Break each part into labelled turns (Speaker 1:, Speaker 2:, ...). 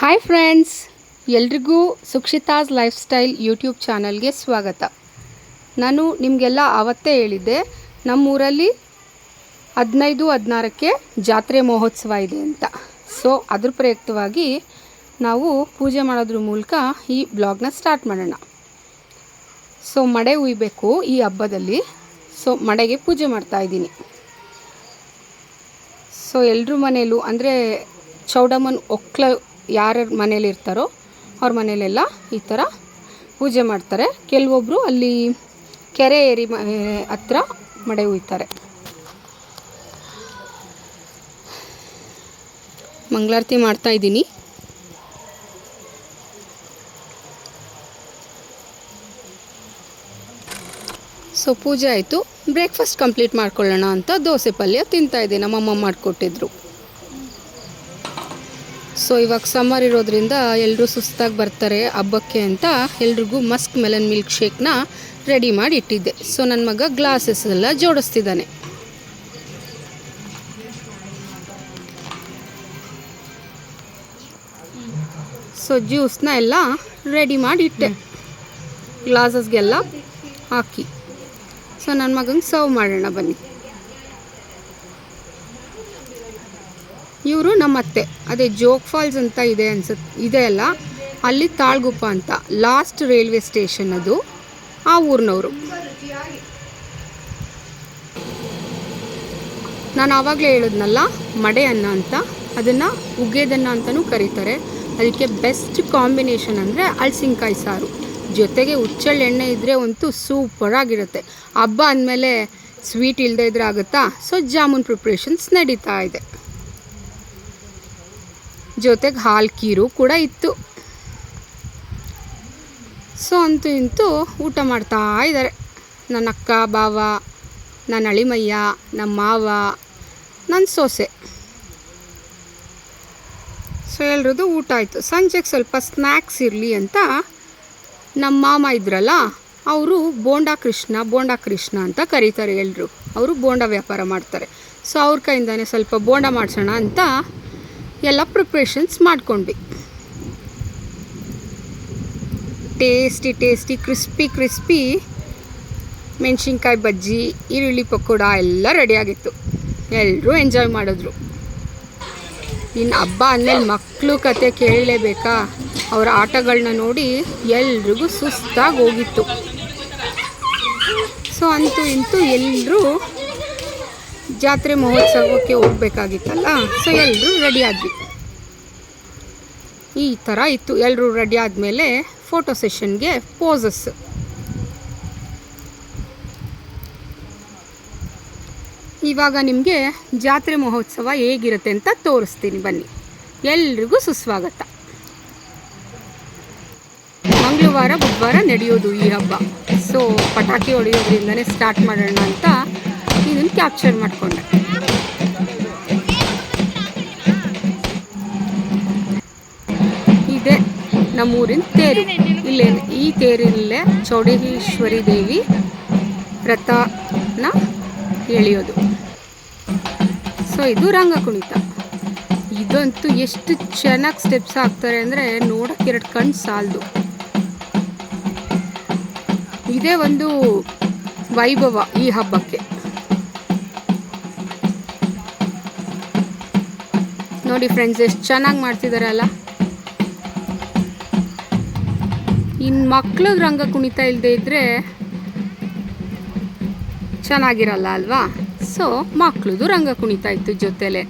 Speaker 1: Hi friends ಎಲ್ರಿಗೂ ಸುಕ್ಷಿತಾಸ್ life style YouTube ಚಾನಲ್ಗೆ ಸ್ವಾಗತ. ನಾನು ನಿಮಗೆಲ್ಲ ಆವತ್ತೇ ಹೇಳಿದ್ದೆ, ನಮ್ಮೂರಲ್ಲಿ ಹದಿನೈದು ಹದಿನಾರಕ್ಕೆ ಜಾತ್ರೆ ಮಹೋತ್ಸವ ಇದೆ ಅಂತ. ಸೊ ಅದ್ರ ಪ್ರಯುಕ್ತವಾಗಿ ನಾವು ಪೂಜೆ ಮಾಡೋದ್ರ ಮೂಲಕ ಈ ಬ್ಲಾಗ್ನ ಸ್ಟಾರ್ಟ್ ಮಾಡೋಣ. ಸೊ ಮಡೆ ಉಯ್ಬೇಕು ಈ ಹಬ್ಬದಲ್ಲಿ. ಸೊ ಮಡೆಗೆ ಪೂಜೆ ಮಾಡ್ತಾ ಇದ್ದೀನಿ. ಸೊ ಎಲ್ಲರೂ ಮನೇಲೂ, ಅಂದರೆ ಚೌಡಮ್ಮನ ಒಕ್ಲ ಯಾರ ಮನೇಲಿ ಇರ್ತಾರೋ ಅವ್ರ ಮನೇಲೆಲ್ಲ ಈ ಥರ ಪೂಜೆ ಮಾಡ್ತಾರೆ. ಕೆಲವೊಬ್ಬರು ಅಲ್ಲಿ ಕೆರೆ ಏರಿ ಹತ್ರ ಮಡೆ ಹುಯ್ತಾರೆ ಮಂಗಳಾರತಿ ಮಾಡ್ತಾ ಇದ್ದೀನಿ. ಸೊ, ಪೂಜೆ ಆಯಿತು. ಬ್ರೇಕ್ಫಾಸ್ಟ್ ಕಂಪ್ಲೀಟ್ ಮಾಡ್ಕೊಳ್ಳೋಣ ಅಂತ ದೋಸೆ ಪಲ್ಯ ತಿಂತಾ ಇದ್ದೆ. ನಮ್ಮಮ್ಮ ಮಾಡಿಕೊಟ್ಟಿದ್ರು. ಸೊ ಇವಾಗ ಸಮ್ಮರ್ ಇರೋದ್ರಿಂದ ಎಲ್ಲರೂ ಸುಸ್ತಾಗಿ ಬರ್ತಾರೆ ಹಬ್ಬಕ್ಕೆ ಅಂತ ಎಲ್ರಿಗೂ ಮಸ್ಕ್ ಮೆಲನ್ ಮಿಲ್ಕ್ ಶೇಕ್ನ ರೆಡಿ ಮಾಡಿ ಇಟ್ಟಿದ್ದೆ ಸೊ ನನ್ನ ಮಗ ಗ್ಲಾಸಸ್ ಎಲ್ಲ ಜೋಡಿಸ್ತಿದ್ದಾನೆ. ಸೊ ಜ್ಯೂಸ್ನ ಎಲ್ಲ ರೆಡಿ ಮಾಡಿ ಇಟ್ಟೆ ಗ್ಲಾಸಸ್ಗೆಲ್ಲ ಹಾಕಿ. ಸೊ ನನ್ನ ಮಗಂಗೆ ಸರ್ವ್ ಮಾಡೋಣ ಬನ್ನಿ. ಇವರು ನಮ್ಮ ಅತ್ತೆ ಅದೇ ಜೋಗ್ ಫಾಲ್ಸ್ ಅಂತ ಇದೆ ಅನ್ಸುತ್ತೆ ಇದೆ ಅಲ್ಲ? ಅಲ್ಲಿ ತಾಳ್ಗುಪ್ಪ ಅಂತ, ಲಾಸ್ಟ್ ರೈಲ್ವೆ ಸ್ಟೇಷನ್ ಅದು, ಆ ಊರಿನವರು. ನಾನು ಆವಾಗಲೇ ಹೇಳಿದ್ನಲ್ಲ ಮಡೆ ಅನ್ನ ಅಂತ? ಅದನ್ನು ಉಗ್ಗೇದನ್ನ ಅಂತಲೂ ಕರೀತಾರೆ. ಅದಕ್ಕೆ ಬೆಸ್ಟ್ ಕಾಂಬಿನೇಷನ್ ಅಂದರೆ ಅಳಸಿನ್ಕಾಯಿ ಸಾರು. ಜೊತೆಗೆ ಹುಚ್ಚಳ್ಳು ಎಣ್ಣೆ ಇದ್ದರೆ ಅಂತೂ ಸೂಪರಾಗಿರುತ್ತೆ ಹಬ್ಬ ಅಂದಮೇಲೆ ಸ್ವೀಟ್ ಇಲ್ಲದೆ ಇದ್ರೆ ಆಗುತ್ತಾ? ಸೊ ಜಾಮೂನ್ ಪ್ರಿಪ್ರೇಷನ್ಸ್ ನಡೀತಾ ಇದೆ. ಜೊತೆಗೆ ಹಾಲು ಕೀರು ಕೂಡ ಇತ್ತು. ಸೊ ಅಂತೂ ಇಂತೂ ಊಟ ಮಾಡ್ತಾ ಇದ್ದಾರೆ. ನನ್ನ ಅಕ್ಕ ಬಾವ ನನ್ನ ಅಳಿಮಯ್ಯ, ನಮ್ಮ ಮಾವ, ನನ್ನ ಸೊಸೆ. ಸೊ ಎಲ್ರದ್ದು ಊಟ ಆಯಿತು. ಸಂಜೆಗೆ ಸ್ವಲ್ಪ ಸ್ನ್ಯಾಕ್ಸ್ ಇರಲಿ ಅಂತ ನಮ್ಮ ಮಾಮ ಇದ್ರಲ್ಲ, ಅವರು ಬೋಂಡಾ ಕೃಷ್ಣ ಬೋಂಡಾ ಕೃಷ್ಣ ಅಂತ ಕರೀತಾರೆ ಎಲ್ಲರೂ ಅವರು ಬೋಂಡಾ ವ್ಯಾಪಾರ ಮಾಡ್ತಾರೆ. ಸೊ ಅವ್ರ ಕೈಯಿಂದಾನೆ ಸ್ವಲ್ಪ ಬೋಂಡ ಮಾಡಿಸೋಣ ಅಂತ ಎಲ್ಲ ಪ್ರಿಪ್ರೇಷನ್ಸ್ ಮಾಡ್ಕೊಂಡ್ವಿ. ಟೇಸ್ಟಿ ಟೇಸ್ಟಿ ಕ್ರಿಸ್ಪಿ ಕ್ರಿಸ್ಪಿ ಮೆಣಸಿನ್ಕಾಯಿ ಬಜ್ಜಿ, ಈರುಳ್ಳಿ ಪಕೋಡ ಎಲ್ಲ ರೆಡಿಯಾಗಿತ್ತು ಎಲ್ಲರೂ ಎಂಜಾಯ್ ಮಾಡಿದ್ರು. ಇನ್ನು ಹಬ್ಬ ಅಂದಮೇಲೆ ಮಕ್ಕಳು ಕತೆ ಕೇಳಲೇಬೇಕಾ? ಅವರ ಆಟಗಳನ್ನ ನೋಡಿ ಎಲ್ರಿಗೂ ಸುಸ್ತಾಗಿ ಹೋಗಿತ್ತು. ಸೊ ಅಂತೂ ಇಂತೂ ಎಲ್ಲರೂ ಜಾತ್ರೆ ಮಹೋತ್ಸವಕ್ಕೆ ಹೋಗ್ಬೇಕಾಗಿತ್ತಲ್ಲ? ಸೊ ಎಲ್ಲರೂ ರೆಡಿ ಈ ಥರ ಇತ್ತು. ಎಲ್ಲರೂ ರೆಡಿ ಆದಮೇಲೆ ಫೋಟೋ ಸೆಷನ್ಗೆ ಪೋಸಸ್ ಇವಾಗ ನಿಮಗೆ ಜಾತ್ರೆ ಮಹೋತ್ಸವ ಹೇಗಿರುತ್ತೆ ಅಂತ ತೋರಿಸ್ತೀನಿ. ಬನ್ನಿ. ಎಲ್ರಿಗೂ ಸುಸ್ವಾಗತ. ಮಂಗಳವಾರ, ಬುಧವಾರ ನಡೆಯೋದು ಈ ಹಬ್ಬ. ಸೊ ಪಟಾಕಿ ಹೊಡೆಯೋದ್ರಿಂದನೇ ಸ್ಟಾರ್ಟ್ ಮಾಡೋಣ ಅಂತ ಇದನ್ನು ಕ್ಯಾಪ್ಚರ್ ಮಾಡಿಕೊಂಡೆ. ಇದೆ ನಮ್ಮೂರಿನ ತೇರು. ಇಲ್ಲೇ ಈ ತೇರಿನಲ್ಲೇ ಚೌಡೇಶ್ವರಿ ದೇವಿ ರಥನ ಎಳೆಯೋದು. ಸೊ ಇದು ರಂಗ ಕುಣಿತ ಇದಂತೂ ಎಷ್ಟು ಚೆನ್ನಾಗಿ ಸ್ಟೆಪ್ಸ್ ಹಾಕ್ತಾರೆ ಅಂದರೆ ನೋಡೋಕೆ ಎರಡು ಕಣ್ಣು ಸಾಲದು. ಇದೇ ಒಂದು ವೈಭವ ಈ ಹಬ್ಬಕ್ಕೆ. ನೋಡಿ ಫ್ರೆಂಡ್ಸ್ ಎಷ್ಟು ಚೆನ್ನಾಗಿ ಮಾಡ್ತಿದಾರಲ್ಲ. ಇನ್ನು ಮಕ್ಳಿಗೆ ರಂಗ ಕುಣಿತ ಇಲ್ಲದೆ ಇದ್ದರೆ ಚೆನ್ನಾಗಿರಲ್ಲ ಅಲ್ವಾ? ಸೊ ಮಕ್ಳದು ರಂಗ ಕುಣಿತ ಇತ್ತು ಜೊತೆಲೆ.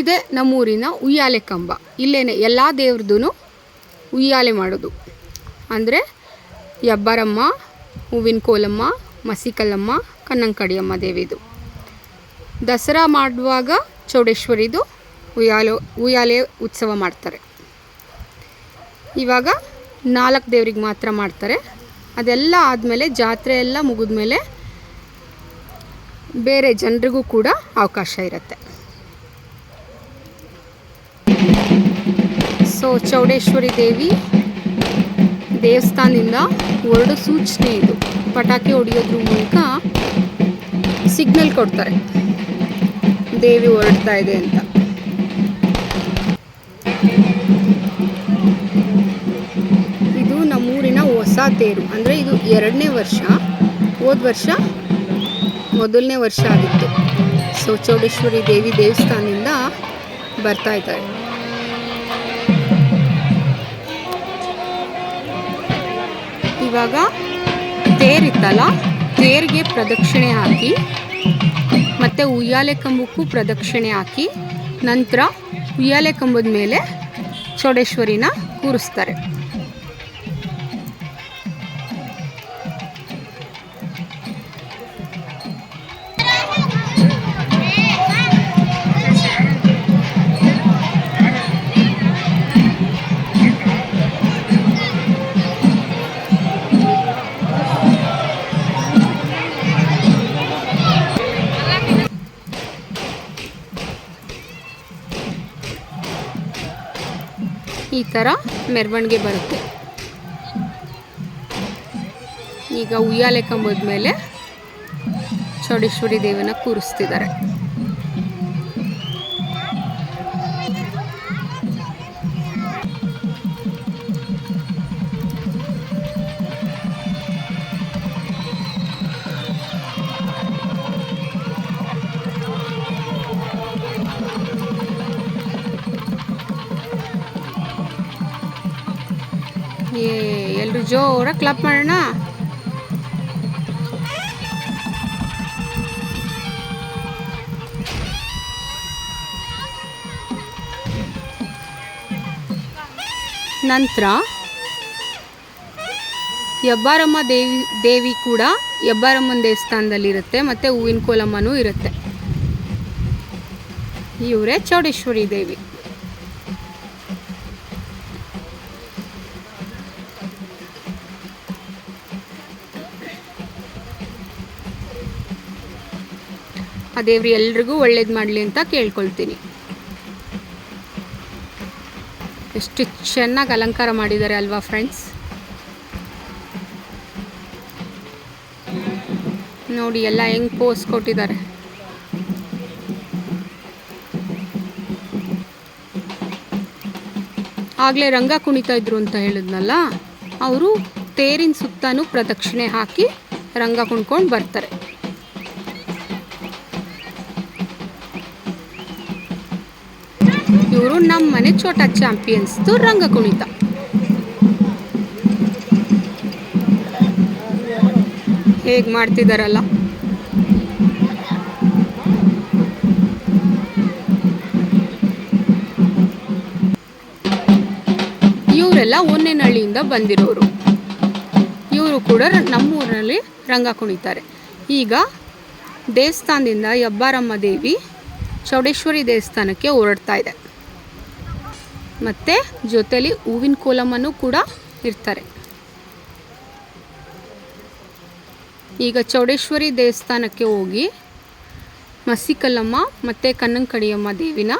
Speaker 1: ಇದೆ ನಮ್ಮೂರಿನ ಉಯ್ಯಾಲೆ ಕಂಬ. ಇಲ್ಲೇನೆ ಎಲ್ಲ ದೇವ್ರದ್ದು ಉಯ್ಯಾಲೆ ಮಾಡೋದು. ಅಂದರೆ ಯಬ್ಬರಮ್ಮ, ಹೂವಿನ ಕೋಲಮ್ಮ ಮಸಿಕಲ್ಲಮ್ಮ ಕನ್ನಂಕಡಿಯಮ್ಮ ದೇವಿದು. ದಸರಾ ಮಾಡುವಾಗ ಚೌಡೇಶ್ವರಿದು ಉಯ್ಯಾಲೆ ಉಯ್ಯಾಲೆ ಉತ್ಸವ ಮಾಡ್ತಾರೆ. ಇವಾಗ ನಾಲ್ಕು ದೇವ್ರಿಗೆ ಮಾತ್ರ ಮಾಡ್ತಾರೆ. ಅದೆಲ್ಲ ಆದಮೇಲೆ ಜಾತ್ರೆ ಎಲ್ಲ ಮುಗಿದ್ಮೇಲೆ ಬೇರೆ ಜನರಿಗೂ ಕೂಡ ಅವಕಾಶ ಇರುತ್ತೆ. ಸೊ ಚೌಡೇಶ್ವರಿ ದೇವಿ ದೇವಸ್ಥಾನದಿಂದ ಹೊರಡು ಸೂಚನೆ ಇದು. ಪಟಾಕಿ ಹೊಡೆಯೋದ್ರ ಮೂಲಕ ಸಿಗ್ನಲ್ ಕೊಡ್ತಾರೆ. ದೇವಿ ಹೊರಡ್ತಾ ಇದೆ ಅಂತ. ಇದು ನಮ್ಮೂರಿನ ಹೊಸ ತೇರು. ಅಂದರೆ ಇದು ಎರಡನೇ ವರ್ಷ. ಹೋದ ವರ್ಷ ಮೊದಲನೇ ವರ್ಷ ಆಗಿತ್ತು. ಸೊ ಚೌಡೇಶ್ವರಿ ದೇವಿ ದೇವಸ್ಥಾನದಿಂದ ಬರ್ತಾ ಇದ್ದಾರೆ. ಇವಾಗ ತೇರಿತ್ತಲ್ಲ, ತೇರಿಗೆ ಪ್ರದಕ್ಷಿಣೆ ಹಾಕಿ ಮತ್ತು ಉಯ್ಯಾಲೆ ಕಂಬಕ್ಕೂ ಪ್ರದಕ್ಷಿಣೆ ಹಾಕಿ ನಂತರ ಉಯ್ಯಾಲೆ ಕಂಬದ ಮೇಲೆ ಚೌಡೇಶ್ವರಿನ ಕೂರಿಸ್ತಾರೆ. ಈ ಥರ ಮೆರವಣಿಗೆ ಬರುತ್ತೆ. ಈಗ ಉಯ್ಯಾಲೆ ಕಂಬದ ಮೇಲೆ ಚೌಡೇಶ್ವರಿ ದೇವನ ಕೂರಿಸ್ತಿದ್ದಾರೆ. ಜೋರಾಗಿ ಕ್ಲಪ್ ಮಾಡೋಣ. ನಂತರ ಹೆಬ್ಬಾರಮ್ಮ ದೇವಿ ದೇವಿ ಕೂಡ ಹೆಬ್ಬಾರಮ್ಮನ ದೇವಸ್ಥಾನದಲ್ಲಿರುತ್ತೆ, ಮತ್ತು ಹೂವಿನ ಕೋಲಮ್ಮನೂ ಇರುತ್ತೆ. ಇವರೇ ಚೌಡೇಶ್ವರಿ ದೇವಿ. ಆ ದೇವ್ರು ಎಲ್ರಿಗೂ ಒಳ್ಳೇದು ಮಾಡಲಿ ಅಂತ ಕೇಳ್ಕೊಳ್ತೀನಿ. ಎಷ್ಟು ಚೆನ್ನಾಗಿ ಅಲಂಕಾರ ಮಾಡಿದ್ದಾರೆ ಅಲ್ವಾ ಫ್ರೆಂಡ್ಸ್? ನೋಡಿ, ಎಲ್ಲ ಹೆಂಗ್ ಪೋಸ್ ಕೊಟ್ಟಿದ್ದಾರೆ. ಆಗಲೇ ರಂಗ ಕುಣಿತಾ ಇದ್ರು ಅಂತ ಹೇಳಿದ್ನಲ್ಲ, ಅವರು ತೇರಿನ ಸುತ್ತಾನು ಪ್ರದಕ್ಷಿಣೆ ಹಾಕಿ ರಂಗ ಕುಣ್ಕೊಂಡು ಬರ್ತಾರೆ. ಇವರು ನಮ್ಮ ಮನೆ ಚೋಟ ಚಾಂಪಿಯನ್ಸ್ದು ರಂಗ ಕುಣಿತ. ಹೇಗೆ ಮಾಡ್ತಿದಾರಲ್ಲ? ಇವರೆಲ್ಲ ಒನ್ನೆನಹಳ್ಳಿಯಿಂದ ಬಂದಿರೋರು. ಇವರು ಕೂಡ ನಮ್ಮೂರಲ್ಲಿ ರಂಗ ಕುಣಿತಾರೆ. ಈಗ ದೇವಸ್ಥಾನದಿಂದ ಹೆಬ್ಬಾರಮ್ಮ ದೇವಿ ಚೌಡೇಶ್ವರಿ ದೇವಸ್ಥಾನಕ್ಕೆ ಹೊರಡ್ತಾ ಇದೆ. ಮತ್ತು ಜೊತೇಲಿ ಹೂವಿನ ಕೋಲಮ್ಮನೂ ಕೂಡ ಇರ್ತಾರೆ. ಈಗ ಚೌಡೇಶ್ವರಿ ದೇವಸ್ಥಾನಕ್ಕೆ ಹೋಗಿ ಮಸಿಕಲ್ಲಮ್ಮ ಮತ್ತು ಕನ್ನಂಕಡಿಯಮ್ಮ ದೇವಿನ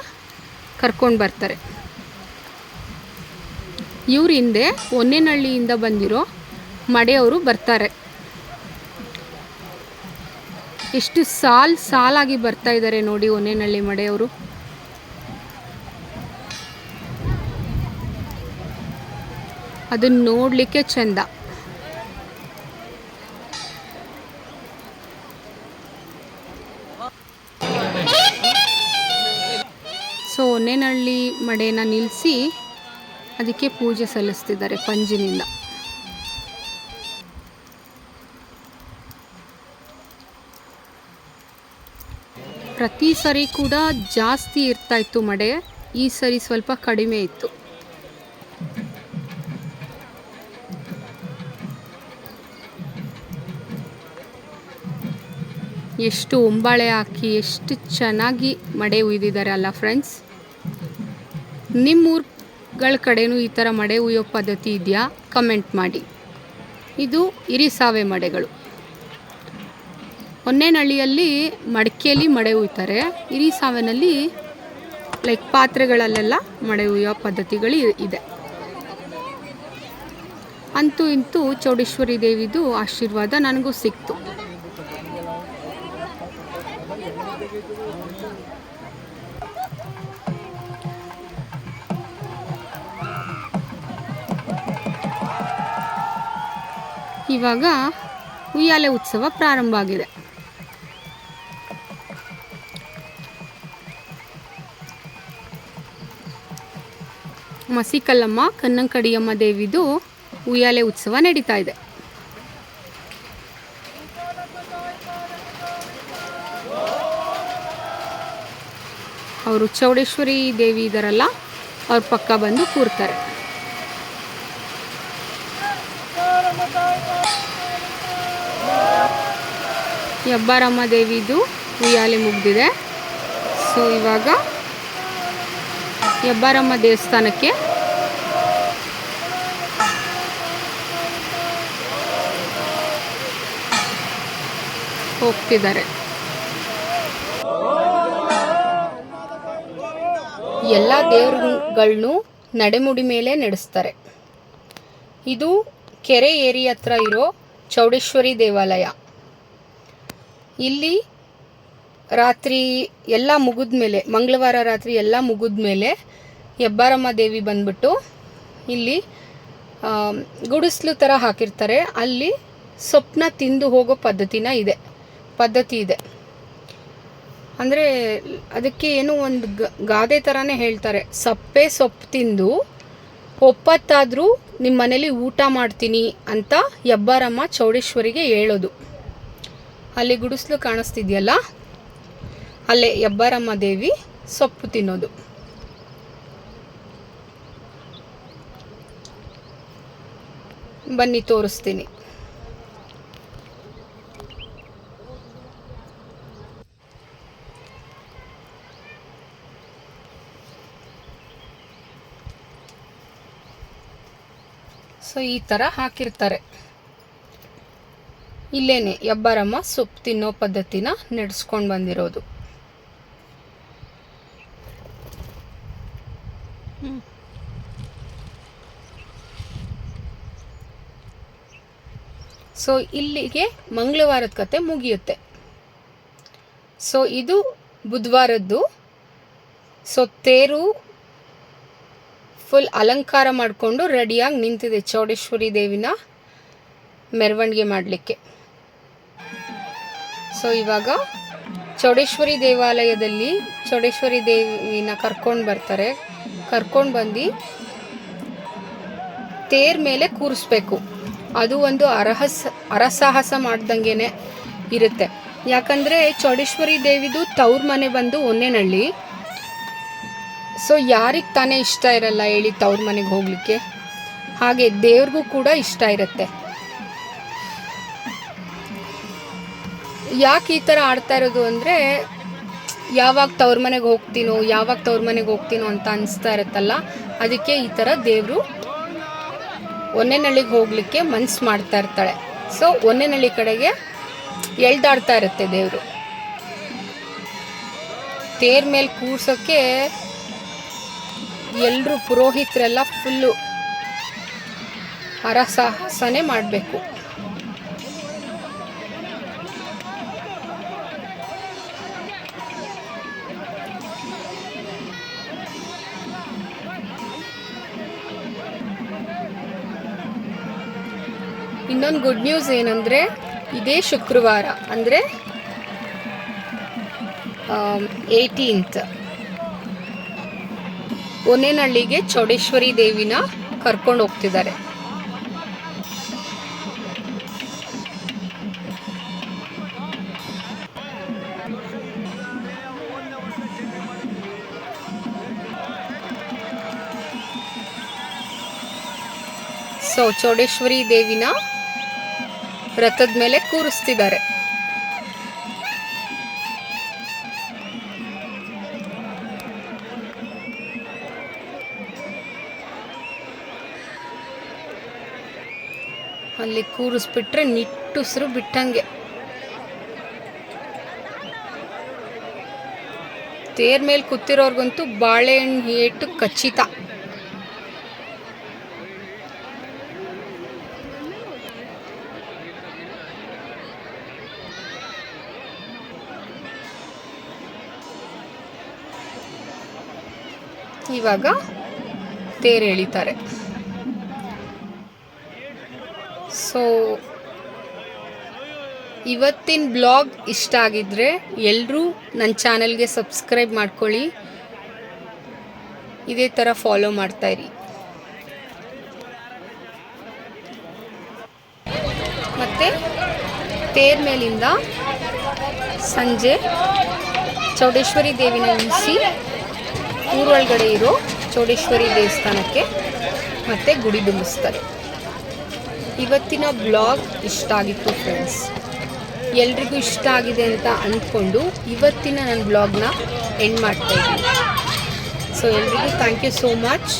Speaker 1: ಕರ್ಕೊಂಡು ಬರ್ತಾರೆ. ಇವ್ರ ಹಿಂದೆ ಹೊನ್ನೆನಹಳ್ಳಿಯಿಂದ ಬಂದಿರೋ ಮಡೆಯವರು ಬರ್ತಾರೆ. ಎಷ್ಟು ಸಾಲ್ ಸಾಲಾಗಿ ಬರ್ತಾ ಇದ್ದಾರೆ ನೋಡಿ ಹೊನ್ನೆನಹಳ್ಳಿ ಮಡೆಯವರು ಅದನ್ನ ನೋಡಲಿಕ್ಕೆ ಚಂದ. ಸೊ ಒನ್ನೇನಹಳ್ಳಿ ಮಡೆನ ನಿಲ್ಲಿಸಿ ಅದಕ್ಕೆ ಪೂಜೆ ಸಲ್ಲಿಸ್ತಿದ್ದಾರೆ ಪಂಜಿನಿಂದ. ಪ್ರತಿ ಸರಿ ಕೂಡ ಜಾಸ್ತಿ ಇರ್ತಾ ಇತ್ತು ಮಡೆ, ಈ ಸರಿ ಸ್ವಲ್ಪ ಕಡಿಮೆ ಇತ್ತು. ಎಷ್ಟು ಒಂಬಾಳೆ ಹಾಕಿ ಎಷ್ಟು ಚೆನ್ನಾಗಿ ಮಡೆ ಉಯ್ದಿದ್ದಾರೆ ಅಲ್ಲ ಫ್ರೆಂಡ್ಸ್ ನಿಮ್ಮೂರುಗಳ ಕಡೆನೂ ಈ ಥರ ಮಡೆ ಉಯ್ಯೋ ಪದ್ಧತಿ ಇದೆಯಾ? ಕಮೆಂಟ್ ಮಾಡಿ. ಇದು ಇರಿಸಾವೆ ಮಡೆಗಳು. ಹೊನ್ನೇನಹಳ್ಳಿಯಲ್ಲಿ ಮಡಿಕೆಯಲ್ಲಿ ಮಡೆ ಉಯ್ತಾರೆ. ಇರಿಸಾವೆನಲ್ಲಿ ಲೈಕ್ ಪಾತ್ರೆಗಳಲ್ಲೆಲ್ಲ ಮಡೆ ಉಯ್ಯೋ ಪದ್ಧತಿಗಳು ಇದೆ. ಅಂತೂ ಇಂತೂ ಚೌಡೇಶ್ವರಿ ದೇವಿದು ಆಶೀರ್ವಾದ ನನಗೂ ಸಿಕ್ತು. ಇವಾಗ ಉಯ್ಯಾಲೆ ಉತ್ಸವ ಪ್ರಾರಂಭ ಆಗಿದೆ. ಮಸಿಕಲ್ಲಮ್ಮ ಕನ್ನಂಕಡಿಯಮ್ಮ ದೇವಿದು ಉಯ್ಯಾಲೆ ಉತ್ಸವ ನಡೀತಾ ಇದೆ. ಅವರು ಚೌಡೇಶ್ವರಿ ದೇವಿ ಇದಾರಲ್ಲ ಅವ್ರ ಪಕ್ಕ ಬಂದು ಕೂರ್ತಾರೆ. ಹೆಬ್ಬಾರಮ್ಮ ದೇವಿದು ಉಯ್ಯಾಲೆ ಮುಗ್ದಿದೆ. ಸೊ ಇವಾಗ ಹೆಬ್ಬಾರಮ್ಮ ದೇವಸ್ಥಾನಕ್ಕೆ ಹೋಗ್ತಿದ್ದಾರೆ. ಎಲ್ಲ ದೇವರುಗಳನ್ನು ನಡೆಮುಡಿ ಮೇಲೆ ನಡೆಸ್ತಾರೆ. ಇದು ಕೆರೆ ಏರಿ ಹತ್ರ ಇರೋ ಚೌಡೇಶ್ವರಿ ದೇವಾಲಯ. ಇಲ್ಲಿ ರಾತ್ರಿ ಎಲ್ಲ ಮುಗಿದ ಮೇಲೆ ಮಂಗಳವಾರ ರಾತ್ರಿ ಎಲ್ಲ ಮುಗಿದ ಮೇಲೆ ಹೆಬ್ಬಾರಮ್ಮ ದೇವಿ ಬಂದ್ಬಿಟ್ಟು ಇಲ್ಲಿ ಗುಡಿಸ್ಲು ಥರ ಹಾಕಿರ್ತಾರೆ. ಅಲ್ಲಿ ಸೊಪ್ಪನ್ನ ತಿಂದು ಹೋಗೋ ಪದ್ಧತಿನ ಇದೆ, ಪದ್ಧತಿ ಇದೆ. ಅಂದರೆ ಅದಕ್ಕೆ ಏನು ಒಂದು ಗಾದೆ ಥರನೇ ಹೇಳ್ತಾರೆ. ಸಪ್ಪೆ ಸೊಪ್ಪು ತಿಂದು ಒಪ್ಪತ್ತಾದರೂ ನಿಮ್ಮ ಮನೇಲಿ ಊಟ ಮಾಡ್ತೀನಿ ಅಂತ ಹೆಬ್ಬಾರಮ್ಮ ಚೌಡೇಶ್ವರಿಗೆ ಹೇಳೋದು. ಅಲ್ಲಿ ಗುಡಿಸ್ಲು ಕಾಣಿಸ್ತಿದೆಯಲ್ಲ? ಅಲ್ಲೇ ಹೆಬ್ಬಾರಮ್ಮ ದೇವಿ ಸೊಪ್ಪು ತಿನ್ನೋದು. ಬನ್ನಿ ತೋರಿಸ್ತೀನಿ. ಸೊ ಈ ಥರ ಹಾಕಿರ್ತಾರೆ. ಇಲ್ಲೇನೆ ಹೆಬ್ಬಾರಮ್ಮ ಸೊಪ್ಪು ತಿನ್ನೋ ಪದ್ಧತಿನ ನಡೆಸ್ಕೊಂಡು ಬಂದಿರೋದು. ಸೊ ಇಲ್ಲಿಗೆ ಮಂಗಳವಾರದ ಕತೆ ಮುಗಿಯುತ್ತೆ. ಸೊ ಇದು ಬುಧವಾರದ್ದು. ಸೊ ತೇರು ಫುಲ್ ಅಲಂಕಾರ ಮಾಡಿಕೊಂಡು ರೆಡಿಯಾಗಿ ನಿಂತಿದೆ ಚೌಡೇಶ್ವರಿ ದೇವಿನ ಮೆರವಣಿಗೆ ಮಾಡಲಿಕ್ಕೆ. ಸೊ ಇವಾಗ ಚೌಡೇಶ್ವರಿ ದೇವಾಲಯದಲ್ಲಿ ಚೌಡೇಶ್ವರಿ ದೇವಿನ ಕರ್ಕೊಂಡು ಬರ್ತಾರೆ. ಕರ್ಕೊಂಡು ಬಂದು ತೇರ್ ಮೇಲೆ ಕೂರಿಸ್ಬೇಕು. ಅದು ಒಂದು ಅರಹಸ, ಅರಸಾಹಸ ಮಾಡ್ದಂಗೆನೆ ಇರುತ್ತೆ. ಯಾಕಂದರೆ ಚೌಡೇಶ್ವರಿ ದೇವಿದು ತವ್ರ ಮನೆ ಬಂದು ಒನ್ನೆನಹಳ್ಳಿ ಸೊ ಯಾರಿಗೆ ತಾನೇ ಇಷ್ಟ ಇರಲ್ಲ ಹೇಳಿ ತವ್ರ ಮನೆಗೆ ಹೋಗಲಿಕ್ಕೆ? ಹಾಗೆ ದೇವ್ರಿಗೂ ಕೂಡ ಇಷ್ಟ ಇರುತ್ತೆ. ಯಾಕೆ ಈ ಥರ ಆಡ್ತಾ ಇರೋದು ಅಂದರೆ, ಯಾವಾಗ ತವ್ರ ಮನೆಗೆ ಹೋಗ್ತೀನೋ, ಯಾವಾಗ ತವ್ರ ಮನೆಗೆ ಹೋಗ್ತೀನೋ ಅಂತ ಅನಿಸ್ತಾ ಇರುತ್ತಲ್ಲ, ಅದಕ್ಕೆ ಈ ಥರ ದೇವರು ಒನ್ನೆನಳ್ಳಿಗೆ ಹೋಗಲಿಕ್ಕೆ ಮನ್ಸು ಮಾಡ್ತಾ ಇರ್ತಾಳೆ. ಸೊ ಒನ್ನೆನಳ್ಳಿ ಕಡೆಗೆ ಎಳ್ದಾಡ್ತಾ ಇರುತ್ತೆ ದೇವರು. ತೇರ್ ಮೇಲೆ ಕೂರ್ಸೋಕ್ಕೆ ಎಲ್ಲರೂ ಪುರೋಹಿತರೆಲ್ಲ ಫುಲ್ಲು ಹರಸಾಹಸನೆ ಮಾಡಬೇಕು. ಇನ್ನೊಂದು ಗುಡ್ ನ್ಯೂಸ್ ಏನಂದರೆ ಇದೇ ಶುಕ್ರವಾರ ಅಂದರೆ ಏಯ್ಟೀನ್ತ್ ಒನ್ನೇನಹಳ್ಳಿಗೆ ಚೌಡೇಶ್ವರಿ ದೇವಿನ ಕರ್ಕೊಂಡು ಹೋಗ್ತಿದ್ದಾರೆ. ಸೊ ಚೌಡೇಶ್ವರಿ ದೇವಿನ ರಥದ ಮೇಲೆ ಕೂರಿಸ್ತಿದ್ದಾರೆ. ಅಲ್ಲಿ ಕೂರಿಸ್ಬಿಟ್ರೆ ನಿಟ್ಟುಸಿರು ಬಿಟ್ಟಂಗೆ. ತೇರ್ ಮೇಲೆ ಕೂತಿರೋರ್ಗಂತೂ ಬಾಳೆಹಣ್ಣು ಏಟು ಖಚಿತ. ಇವಾಗ ತೇರು ಎಳಿತಾರೆ. ಸೊ ಇವತ್ತಿನ ಬ್ಲಾಗ್ ಇಷ್ಟ ಆಗಿದ್ರೆ ಎಲ್ಲರೂ ನನ್ನ ಚಾನಲ್ಗೆ ಸಬ್ಸ್ಕ್ರೈಬ್ ಮಾಡ್ಕೊಳ್ಳಿ. ಇದೇ ಥರ ಫಾಲೋ ಮಾಡ್ತಾಯಿರಿ ಮತ್ತು ತೇರ್ ಮೇಲಿಂದ ಸಂಜೆ ಚೌಡೇಶ್ವರಿ ದೇವಿನ ಉಳಿಸಿ ಊರೊಳಗಡೆ ಇರೋ ಚೌಡೇಶ್ವರಿ ದೇವಸ್ಥಾನಕ್ಕೆ ಮತ್ತೆ ಗುಡಿ ಡುಂಬಿಸ್ತಾರೆ ಇವತ್ತಿನ ಬ್ಲಾಗ್ ಇಷ್ಟ ಆಗಿತ್ತು ಫ್ರೆಂಡ್ಸ್ ಎಲ್ರಿಗೂ ಇಷ್ಟ ಆಗಿದೆ ಅಂತ ಅಂದ್ಕೊಂಡು ಇವತ್ತಿನ ನನ್ನ ಬ್ಲಾಗ್ನ ಎಂಡ್ ಮಾಡ್ತಾ ಇದ್ದೀನಿ ಸೊ ಎಲ್ರಿಗೂ ಥ್ಯಾಂಕ್ ಯು ಸೋ ಮಚ್